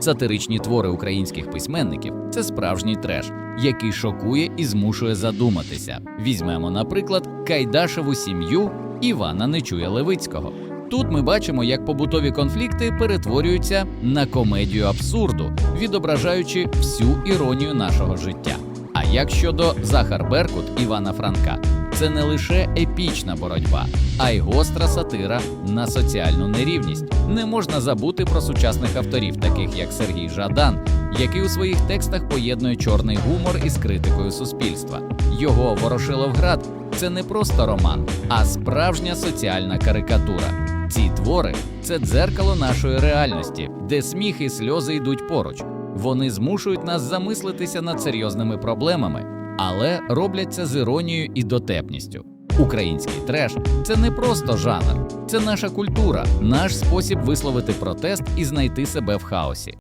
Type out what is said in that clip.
Сатиричні твори українських письменників це справжній треш, який шокує і змушує задуматися. Візьмемо, наприклад, Кайдашеву сім'ю Івана Нечуя Левицького. Тут ми бачимо, як побутові конфлікти перетворюються на комедію абсурду, відображаючи всю іронію нашого життя. А як щодо Захар Беркут Івана Франка, це не лише епічна боротьба, а й гостра сатира на соціальну нерівність. Не можна забути про сучасних авторів, таких як Сергій Жадан, який у своїх текстах поєднує чорний гумор із критикою суспільства. Його Ворошиловград це не просто роман, а справжня соціальна карикатура. Ці твори це дзеркало нашої реальності, де сміх і сльози йдуть поруч. Вони змушують нас замислитися над серйозними проблемами, але роблять це з іронією і дотепністю. Український треш це не просто жанр, це наша культура, наш спосіб висловити протест і знайти себе в хаосі.